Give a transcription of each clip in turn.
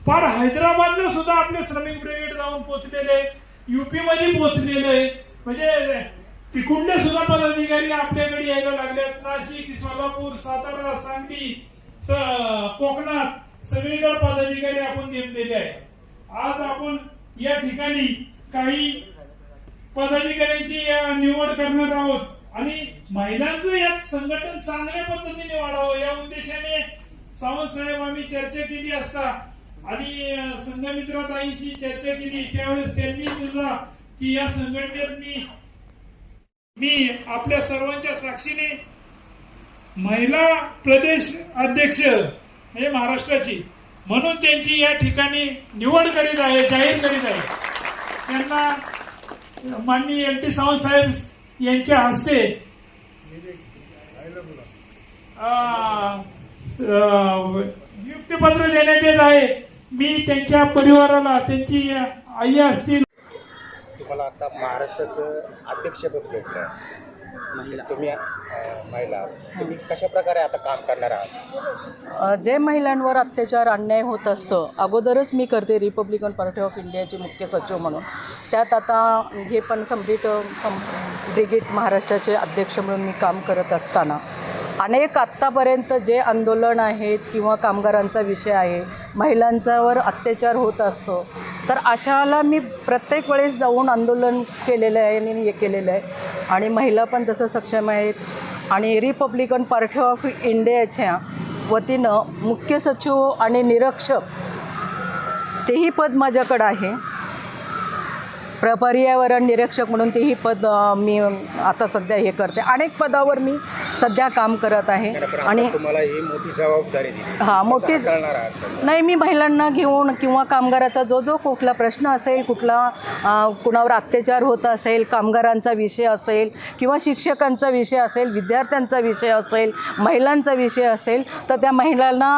फार हैदराबादला सुद्धा आपले श्रमिक ब्रिगेड जाऊन पोहोचलेले युपी मध्ये पोहोचलेले म्हणजे तिकुंडे सुद्धा पदाधिकारी आपल्याकडे यायला लागलेत. नाशिक सोलापूर सातारा सांगली कोकणात सगळीकडे पदाधिकारी आपण नेमलेले आहे आज आपण या ठिकाणी काही पदाधिकाऱ्यांची या निवड करणार आहोत. आणि महिलांचं यात संघटन चांगल्या पद्धतीने वाढावं या उद्देशाने सावंत साहेब आम्ही चर्चा केली असता. आणि संघमित्राताईंशी चर्चा केली. त्यावेळेस त्यांनी सुद्धा की या संघटनेत मी मी आपल्या सर्वांच्या साक्षीने महिला प्रदेश अध्यक्ष म्हणजे महाराष्ट्राची म्हणून त्यांची या ठिकाणी निवड करीत आहे जाहीर करीत आहे. त्यांना माननीय एल टी सावंत साहेब यांच्या हस्ते नियुक्तीपत्र देण्यात येत आहे. मी त्यांच्या परिवाराला त्यांची आई असतील. तुम्हाला आता महाराष्ट्राचं अध्यक्षपद भेटलं तुम्ही अं, महिला तुम्ही कशा प्रकारे आता काम करणार आहात? अ, जे महिलांवर अत्याचार अन्याय होत असतं अगोदरच मी करते रिपब्लिकन पार्टी ऑफ इंडियाचे मुख्य सचिव म्हणून. त्यात आता हे पण समृद्ध सम ब्रिगेड महाराष्ट्राचे अध्यक्ष म्हणून मी काम करत असताना अनेक आत्तापर्यंत जे आंदोलन आहेत किंवा कामगारांचा विषय आहे महिलांच्यावर अत्याचार होत असतो. तर अशाला मी प्रत्येक वेळेस जाऊन आंदोलन केलेलं आहे आणि हे केलेलं आहे. आणि महिला पण तसं सक्षम आहेत. आणि रिपब्लिकन पार्टी ऑफ इंडियाच्या वतीनं मुख्य सचिव आणि निरीक्षक तेही पद माझ्याकडं आहे. प्र पर्यावरण निरीक्षक म्हणून तेही पद मी आता सध्या हे करते. अनेक पदावर मी सध्या काम करत आहे आणि तुम्हाला ही मोठी जबाबदारी दिली हा, मोठी-? नाही मी महिलांना घेऊन किंवा कामगाराचा जो जो कुठला प्रश्न असेल कुठला कुणावर अत्याचार होत असेल कामगारांचा विषय असेल किंवा शिक्षकांचा विषय असेल विद्यार्थ्यांचा विषय असेल महिलांचा विषय असेल तर त्या महिलांना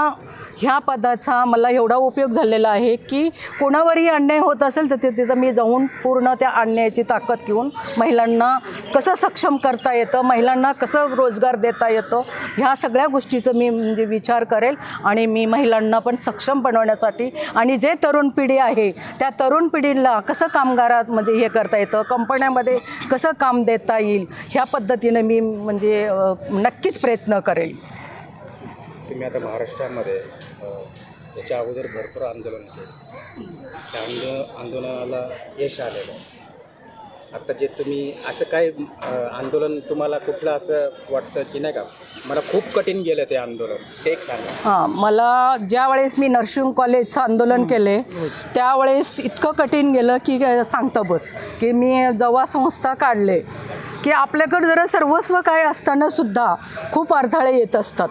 ह्या पदाचा मला एवढा उपयोग झालेला आहे की कोणावरही अन्याय होत असेल तर ते- तिथं मी जाऊन पूर्ण त्या अन्यायाची ताकद घेऊन महिलांना कसं सक्षम करता येतं महिलांना कसं रोजगार देता येतो. ह्या सगळ्या गोष्टीचं मी म्हणजे विचार करेल आणि मी महिलांना पण सक्षम बनवण्यासाठी आणि जे तरुण पिढी आहे त्या तरुण पिढीला कसं कामगारामध्ये हे करता येतं कंपन्यामध्ये कसं काम देता येईल ह्या पद्धतीनं मी म्हणजे नक्कीच प्रयत्न करेल. तुम्ही आता महाराष्ट्रामध्ये त्याच्या अगोदर भरपूर आंदोलन केलं. त्या आंदो आंदोलनाला यश आलेलं आहे. आता जे तुम्ही असं काय आंदोलन तुम्हाला कुठलं असं वाटतं की नाही का? मला खूप कठीण गेलं ते आंदोलन. ते एक सांगा. हां मला ज्या वेळेस मी नर्सिंग कॉलेजचं आंदोलन केले त्यावेळेस इतकं कठीण गेलं की सांगता बस की मी जेव्हा संस्था काढले की आपल्याकडं जरा सर्वस्व काय असताना सुद्धा खूप अडथळे येत असतात.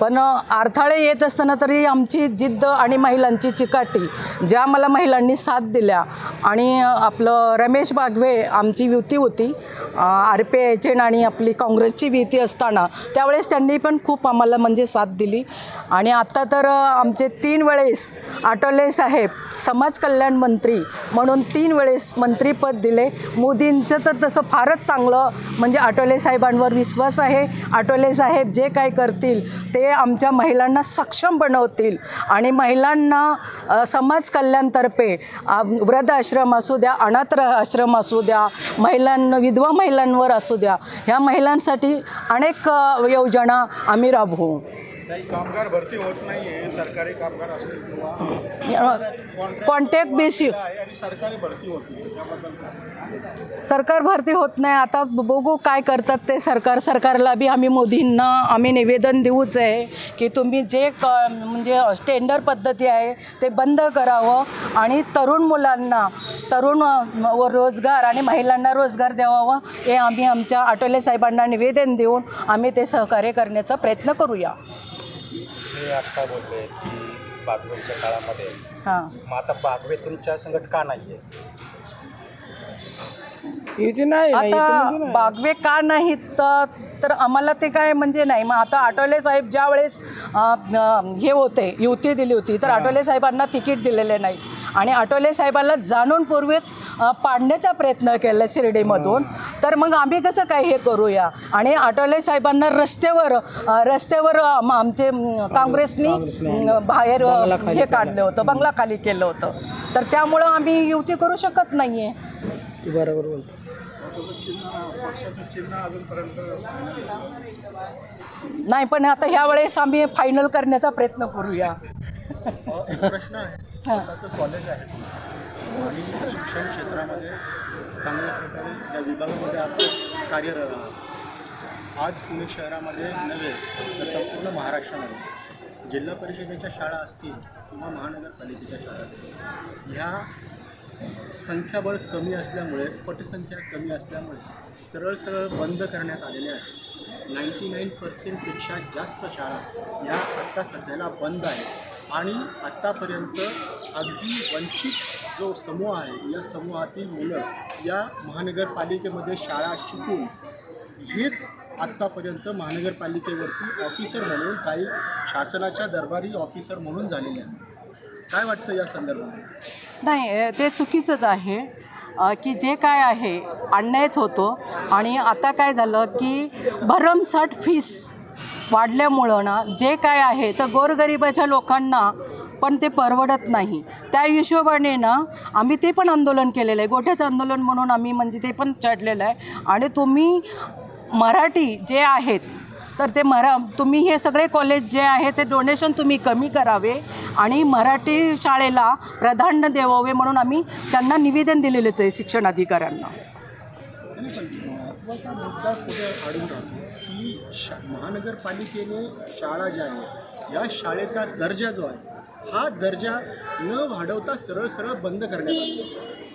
पण अडथळे येत असताना तरी आमची जिद्द आणि महिलांची चिकाटी ज्या मला महिलांनी साथ दिल्या आणि आपलं रमेश बागवे आमची युती होती आर पी आयचे आणि आपली काँग्रेसची युती असताना त्यावेळेस त्यांनी पण खूप आम्हाला म्हणजे साथ दिली. आणि आता तर आमचे तीन वेळेस आटोले साहेब समाज कल्याण मंत्री म्हणून तीन वेळेस मंत्रीपद दिले. मोदींचं तर तसं फारच चांगलं म्हणजे आटोले साहेबांवर विश्वास आहे. आटोले साहेब जे काय करतील ते आमच्या महिलांना सक्षम बनवतील. आणि महिलांना समाज कल्याणतर्फे वृद्ध आश्रम असू द्या अनाथ आश्रम असू द्या महिलांना विधवा महिलांवर असू द्या ह्या महिलांसाठी अनेक योजना आम्ही राबवू. काही कामगार भरती होत नाही आहे सरकारी कामगार असतील किंवा कॉन्टॅक्ट बेसिस आहे आणि सरकारी भरती होती त्याबद्दल काय? सरकार भरती होत नाही. आता बघू काय करतात ते सरकार. सरकारला बी आम्ही मोदींना आम्ही निवेदन देऊच आहे की तुम्ही जे क म्हणजे टेंडर पद्धती आहे ते बंद करावं आणि तरुण मुलांना तरुण अ, व रोजगार आणि महिलांना रोजगार द्यावावं हे आम्ही आमच्या आटोले साहेबांना निवेदन देऊन आम्ही ते सहकार्य करण्याचा प्रयत्न करूया. मी आत्ता बोलले की बागवेच्या काळामध्ये. हां. मग आता बागवे तुमच्या संकट का नाही आहे इथे नाही नाही, इथे आता म्हणजे नाही. बागवे का नाहीत? तर तर आम्हाला ते काय म्हणजे नाही. मग आता आठवले साहेब ज्या वेळेस अं, अं, हे होते युती दिली होती तर आठवले साहेबांना तिकीट दिलेले नाहीत. आणि आठवले साहेबांना जाणूनपूर्वक अं, पाडण्याचा प्रयत्न केला शिर्डीमधून. तर मग आम्ही कसं काय हे करूया? आणि आठवले साहेबांना रस्त्यावर अं, रस्त्यावर आम- आमचे अं, काँग्रेसनी अं, बाहेर अं, हे काढलं होतं बंगलाखाली केलं होतं. तर त्यामुळं आम्ही युती करू शकत नाही आहे तू बरोबर बोलतो. पक्षाचं चिन्ह अजूनपर्यंत? नाही पण आता ह्या वेळेस आम्ही फायनल करण्याचा प्रयत्न करूया. प्रश्न आहे. स्वतःचं कॉलेज आहे तुमचं. आणि शिक्षण क्षेत्रामध्ये चांगल्या प्रकारे त्या विभागामध्ये आपण कार्यरत आहात. आज पुणे शहरामध्ये नव्हे तर संपूर्ण महाराष्ट्रामध्ये जिल्हा परिषदेच्या शाळा असतील किंवा महानगरपालिकेच्या शाळा असतील ह्या संख्याबळ कमी असल्यामुळे पटसंख्या कमी असल्यामुळे सरळ सरळ बंद करण्यात आलेल्या आहेत नाईंटी नाईन पर्सेंटपेक्षा जास्त शाळा ह्या आत्ता सध्याला बंद आहेत. आणि आत्तापर्यंत अगदी वंचित जो समूह आहे या समूहातील मुलं या महानगरपालिकेमध्ये शाळा शिकून हेच आत्तापर्यंत महानगरपालिकेवरती ऑफिसर म्हणून काही शासनाच्या दरबारी ऑफिसर म्हणून झालेले आहेत. काय वाटतं या संदर्भात? नाही ते चुकीचंच आहे. अ, की जे काय आहे अन्यायच होतो. आणि आता काय झालं की भरमसाठ फीस वाढल्यामुळं ना जे काय आहे तर गोरगरिबाच्या लोकांना पण ते परवडत नाही. त्या हिशोबाने ना आम्ही ते पण आंदोलन केलेलं आहे. गोठ्याचं आंदोलन म्हणून आम्ही म्हणजे ते पण चढलेलं आहे. आणि तुम्ही मराठी जे आहेत तर ते मरा तुम्ही हे सगळे कॉलेज जे आहे ते डोनेशन तुम्ही कमी करावे आणि मराठी शाळेला प्राधान्य देवावे म्हणून आम्ही त्यांना निवेदन दिलेलंच आहे शिक्षण अधिकाऱ्यांना महत्त्वाचा मुद्दा कुठे अडून राहतो की शा महानगरपालिकेने शाळा ज्या आहे या शाळेचा दर्जा जो आहे हा दर्जा न वाढवता सरळ सरळ बंद करण्यात आला.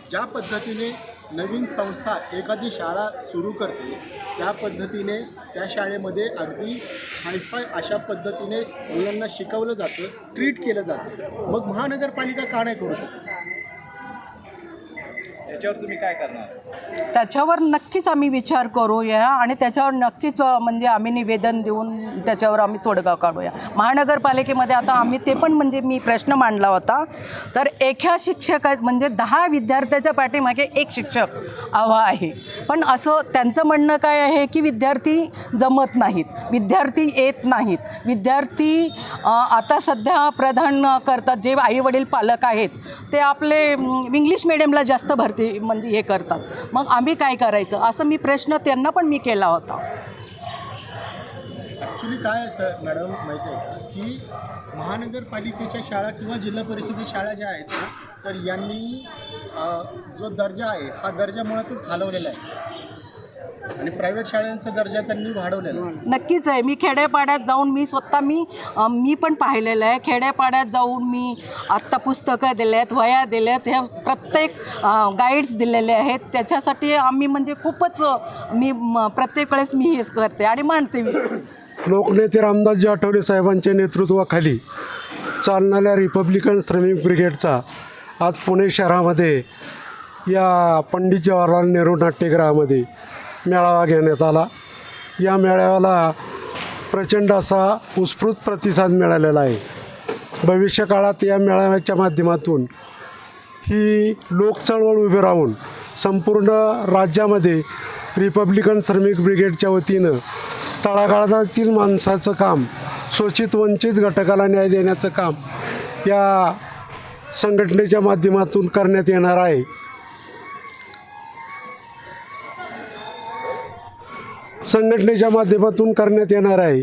ज्या पद्धतीने नवीन संस्था एखादी शाळा सुरू करते त्या पद्धतीने त्या शाळेमध्ये अगदी हायफाय अशा पद्धतीने मुलांना शिकवलं जातं ट्रीट केलं जातं. मग महानगरपालिका का नाही करू शकत? त्याच्यावर तुम्ही काय करणार? त्याच्यावर नक्कीच आम्ही विचार करूया आणि त्याच्यावर नक्कीच म्हणजे आम्ही निवेदन देऊन त्याच्यावर आम्ही तोडगा काढूया. महानगरपालिकेमध्ये आता आम्ही ते पण म्हणजे मी प्रश्न मांडला होता. तर एका शिक्षका म्हणजे दहा विद्यार्थ्याच्या पाठीमागे एक शिक्षक हवा आहे. पण असं त्यांचं म्हणणं काय आहे की विद्यार्थी जमत नाहीत. विद्यार्थी येत नाहीत. विद्यार्थी आता सध्या प्रधान करतात जे आईवडील पालक आहेत ते आपले इंग्लिश मिडियमला जास्त भरती म्हणजे हे करतात. मग आम्ही काय करायचं? असं मी प्रश्न त्यांना पण मी केला होता. ॲक्च्युली काय असं सर मॅडम माहिती आहे का? की महानगरपालिकेच्या शाळा किंवा जिल्हा परिषदेच्या शाळा ज्या आहेत तर यांनी जो दर्जा आहे हा दर्जा मुळातच खालवलेला आहे. आणि प्रायव्हेट शाळांचा दर्जा त्यांनी वाढवलेला आहे. नक्कीच आहे. मी खेड्यापाड्यात जाऊन मी स्वतः मी अ, मी पण पाहिलेलं आहे. खेड्यापाड्यात जाऊन मी आत्ता पुस्तकं दिले आहेत वह्या दिल्या आहेत ह्या प्रत्येक गाईड्स दिलेले आहेत. त्याच्यासाठी आम्ही म्हणजे खूपच अ, मी म, प्रत्येक वेळेस मी हेच करते आणि मांडते मी. लोकनेते रामदासजी आठवले साहेबांच्या नेतृत्वाखाली चालणाऱ्या रिपब्लिकन श्रमिक ब्रिगेडचा आज पुणे शहरामध्ये या पंडित जवाहरलाल नेहरू नाट्यगृहामध्ये मेळावा घेण्यात आला. या मेळाव्याला प्रचंड असा उत्स्फूर्त प्रतिसाद मिळालेला आहे. भविष्यकाळात या मेळाव्याच्या माध्यमातून ही लोकचळवळ उभी राहून संपूर्ण राज्यामध्ये रिपब्लिकन श्रमिक ब्रिगेडच्या वतीनं तळागाळातील माणसाचं काम शोषित वंचित घटकाला न्याय देण्याचं काम या संघटनेच्या माध्यमातून करण्यात येणार आहे. संघटनेच्या माध्यमातून करण्यात येणार आहे.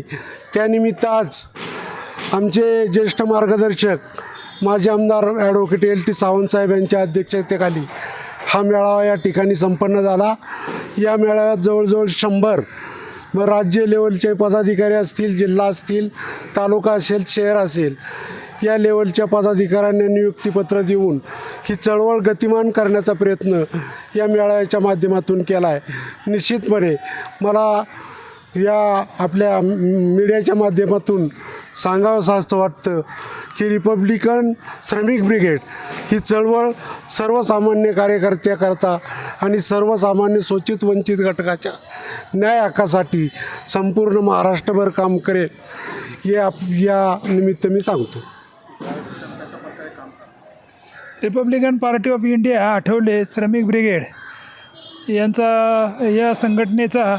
त्यानिमित्त आज आमचे ज्येष्ठ मार्गदर्शक माजी आमदार ॲडव्होकेट एल टी सावंतसाहेब यांच्या अध्यक्षतेखाली हा मेळावा या ठिकाणी संपन्न झाला. या मेळाव्यात जवळजवळ शंभर व राज्य लेवलचे पदाधिकारी असतील जिल्हा असतील तालुका असेल शहर असेल या लेवलच्या पदाधिकाऱ्यांना नियुक्तीपत्र देऊन ही चळवळ गतिमान करण्याचा प्रयत्न या मेळाव्याच्या माध्यमातून केला आहे. निश्चितपणे मला या आपल्या मीडियाच्या माध्यमातून सांगावंसं असं वाटतं की रिपब्लिकन श्रमिक ब्रिगेड ही चळवळ सर्वसामान्य कार्यकर्त्याकरता आणि सर्वसामान्य शोषित वंचित घटकाच्या न्याय हक्कासाठी संपूर्ण महाराष्ट्रभर काम करेल हे आप या निमित्त मी सांगतो. Republican Party of India Athawale Shramik brigade. यांचा या संघटनेचा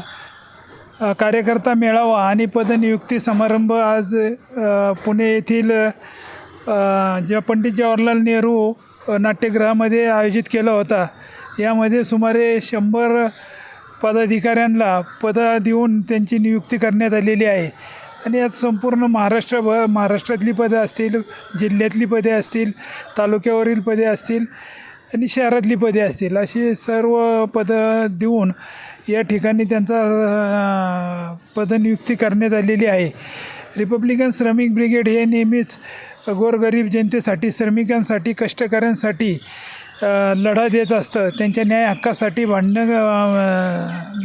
कार्यकर्ता मेळावा आणि पदनियुक्ती समारंभ आज पुणे येथील ज्या पंडित जवाहरलाल नेहरू नाट्यगृहामध्ये आयोजित केला होता. यामध्ये सुमारे शंभर पदाधिकाऱ्यांना पद देऊन त्यांची नियुक्ती करण्यात आलेली आहे. आणि यात संपूर्ण महाराष्ट्र भ महाराष्ट्रातली पदं असतील जिल्ह्यातली पदे असतील तालुक्यावरील पदे असतील आणि शहरातली पदे असतील अशी सर्व पदं देऊन या ठिकाणी त्यांचा पदनियुक्ती करण्यात आलेली आहे. रिपब्लिकन श्रमिक ब्रिगेड हे नेहमीच गोरगरीब जनतेसाठी श्रमिकांसाठी कष्टकऱ्यांसाठी लढा देत असतं. त्यांच्या न्याय हक्कासाठी भांडणं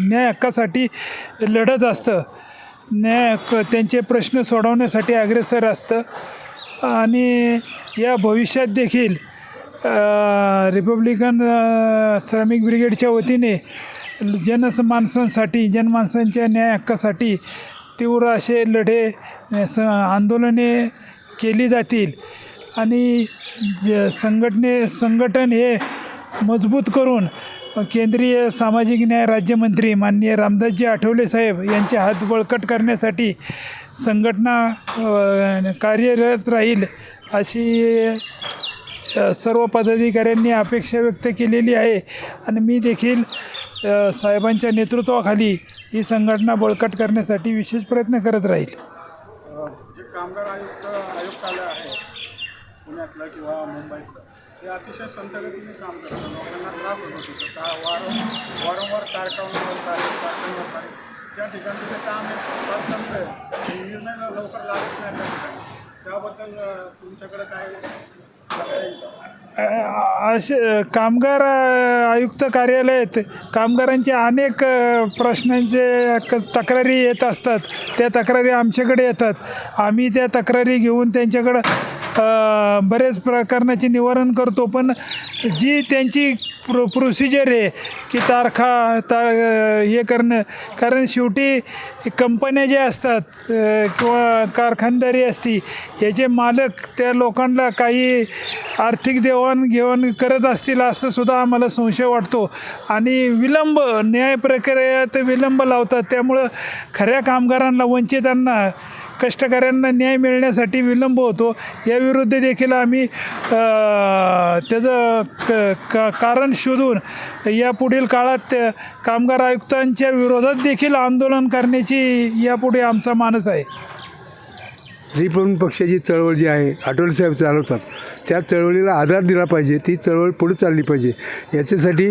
न्याय हक्कासाठी लढत असतं. न्याय त्यांचे प्रश्न सोडवण्यासाठी अग्रेसर असतं. आणि या भविष्यात देखील रिपब्लिकन श्रमिक ब्रिगेडच्या वतीने जनस माणसांसाठी जनमानसांच्या न्याय हक्कासाठी तीव्र असे लढे स आंदोलने केली जातील. आणि ज संघटने संघटन हे मजबूत करून केंद्रीय सामाजिक न्याय राज्यमंत्री माननीय रामदासजी आठवले साहेब यांचे हात बळकट करण्यासाठी संघटना कार्यरत राहील अशी सर्व पदाधिकाऱ्यांनी अपेक्षा व्यक्त केलेली आहे. आणि मी देखील साहेबांच्या नेतृत्वाखाली ही संघटना बळकट करण्यासाठी विशेष प्रयत्न करत राहील. कामगार आयुक्त आयुक्तालय आहे पुण्यातलं किंवा मुंबईतलं हे अतिशय संतगतीने काम करतात. लोकांना त्रास होत होतं का वारंवार वारंवार कारखान्यावर तारीख कारखान्यावर तारीख त्या ठिकाणचं ते काम एक फार संपलं आहे. निर्णय लवकर लागत नाही त्या ठिकाणी. त्याबद्दल तुमच्याकडे काय करता येईल असे कामगार आयुक्त कार्यालयात कामगारांचे अनेक प्रश्नांचे तक्रारी येत असतात. त्या तक्रारी आमच्याकडे येतात. आम्ही त्या तक्रारी घेऊन त्यांच्याकडं बरेच प्रकरणाचे निवारण करतो पण जी त्यांची प्रो प्रोसिजर आहे की तारखा तार हे करणं कारण शेवटी कंपन्या ज्या असतात किंवा कारखानदारी असती याचे मालक त्या लोकांना काही आर्थिक देवाणघेवाण करत असतील असं सुद्धा आम्हाला संशय वाटतो. आणि विलंब न्याय प्रक्रियेत विलंब लावतात त्यामुळं खऱ्या कामगारांना वंचितांना कष्टकऱ्यांना न्याय मिळण्यासाठी विलंब होतो. याविरुद्ध देखील आम्ही त्याचं क का कारण शोधून यापुढील काळात कामगार आयुक्तांच्या विरोधात देखील आंदोलन करण्याची यापुढे आमचा मानस आहे. रिपब्लिकन पक्षाची चळवळ जी आहे आठवले साहेब चालवतात. त्या चळवळीला आधार दिला पाहिजे ती चळवळ पुढे चालली पाहिजे. याच्यासाठी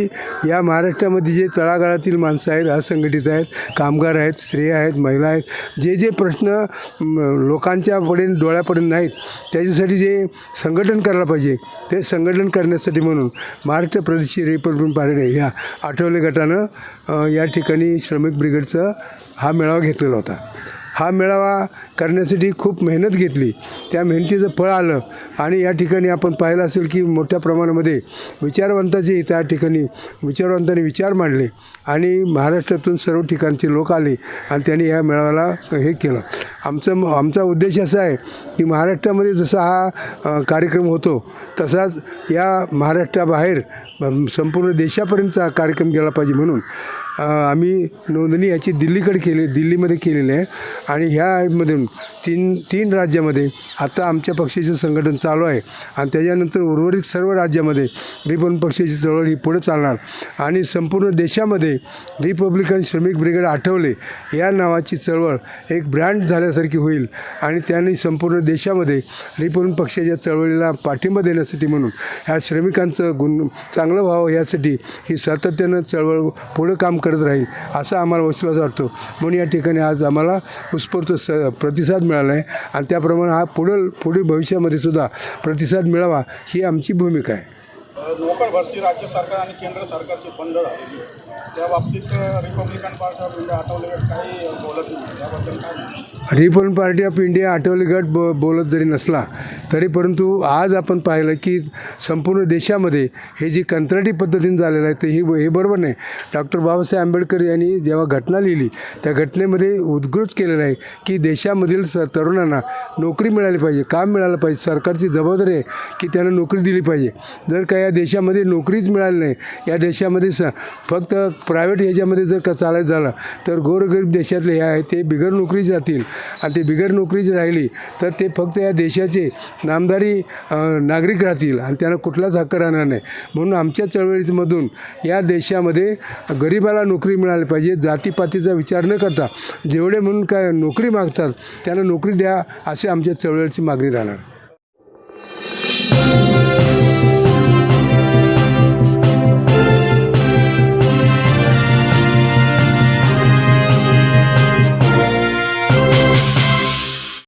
या महाराष्ट्रामध्ये जे तळागाळातील माणसं आहेत असंघटित आहेत कामगार आहेत स्त्रिया आहेत महिला आहेत जे जे प्रश्न लोकांच्या पुढे डोळ्यापर्यंत नाहीत त्याच्यासाठी जे संघटन करायला पाहिजे ते संघटन करण्यासाठी म्हणून महाराष्ट्र प्रदेश रिपब्लिकन पार्टी ह्या आठवले गटानं या ठिकाणी श्रमिक ब्रिगेडचं हा मेळावा घेतलेला होता. हा मेळावा करण्यासाठी खूप मेहनत घेतली. त्या मेहनतीचं फळ आलं आणि या ठिकाणी आपण पाहिलं असेल की मोठ्या प्रमाणामध्ये विचारवंताचे त्या ठिकाणी विचारवंतांनी विचार मांडले आणि महाराष्ट्रातून सर्व ठिकाणचे लोक आले आणि त्यांनी या मेळाव्याला हे केलं. आमचं आमचा उद्देश असा आहे की महाराष्ट्रामध्ये जसा हा कार्यक्रम होतो तसाच या महाराष्ट्राबाहेर संपूर्ण देशापर्यंतचा कार्यक्रम गेला पाहिजे म्हणून. आम्ही नोंदणी याची दिल्लीकडे केली दिल्लीमध्ये केलेली आहे. आणि ह्यामधून तीन तीन राज्यामध्ये आता आमच्या पक्षाचं संघटन चालू आहे. आणि त्याच्यानंतर उर्वरित सर्व राज्यामध्ये रिपब्लिक पक्षाची चळवळ ही पुढे चालणार. आणि संपूर्ण देशामध्ये रिपब्लिकन श्रमिक ब्रिगेड आठवले या नावाची चळवळ एक ब्रँड झाल्यासारखी होईल. आणि त्यांनी संपूर्ण देशामध्ये रिपब्लिक पक्षाच्या चळवळीला पाठिंबा देण्यासाठी म्हणून ह्या श्रमिकांचं गुण चांगलं व्हावं यासाठी ही सातत्यानं चळवळ पुढं काम करत राहील असा आम्हाला विश्वास वाटतो म्हणून या ठिकाणी आज आम्हाला उत्स्फूर्त स प्रतिसाद मिळाला आहे आणि त्याप्रमाणे हा पुढील पुढील भविष्यामध्ये सुद्धा प्रतिसाद मिळावा ही आमची भूमिका आहे नोकर भरती राज्य सरकार आणि केंद्र सरकारची बंद झालेली आहे. त्या बाबतीत Republican Party of India Athawale काही बोलत नाही. त्याबद्दल काय पार्टी ऑफ इंडिया आठवले गट ब बोलत जरी नसला तरी परंतु आज आपण पाहिलं की संपूर्ण देशामध्ये हे जी कंत्राटी पद्धतीने झालेलं आहे ते हे हे बरोबर नाही. डॉक्टर बाबासाहेब आंबेडकर यांनी जेव्हा घटना लिहिली त्या घटनेमध्ये उद्घृत केलेलं आहे की देशामधील स तरुणांना नोकरी मिळाली पाहिजे काम मिळालं पाहिजे सरकारची जबाबदारी आहे की त्यांना नोकरी दिली पाहिजे. जर का या देशामध्ये नोकरीच मिळाली नाही या देशामध्ये स फक्त प्रायव्हेट ह्याच्यामध्ये जर का चालायचं झालं तर गोरगरीब देशातले हे आहे ते बिगर नोकरीच राहतील. आणि ते बिगर नोकरीच राहिली तर ते फक्त या देशाचे नामदारी नागरिक राहतील आणि त्यांना कुठलाच हक्क राहणार नाही. म्हणून आमच्या चळवळीमधून या देशामध्ये गरिबाला नोकरी मिळाली पाहिजे जातीपातीचा विचार न करता. जेवढे म्हणून काय नोकरी मागतात त्यांना नोकरी द्या असे आमच्या चळवळीची मागणी राहणार.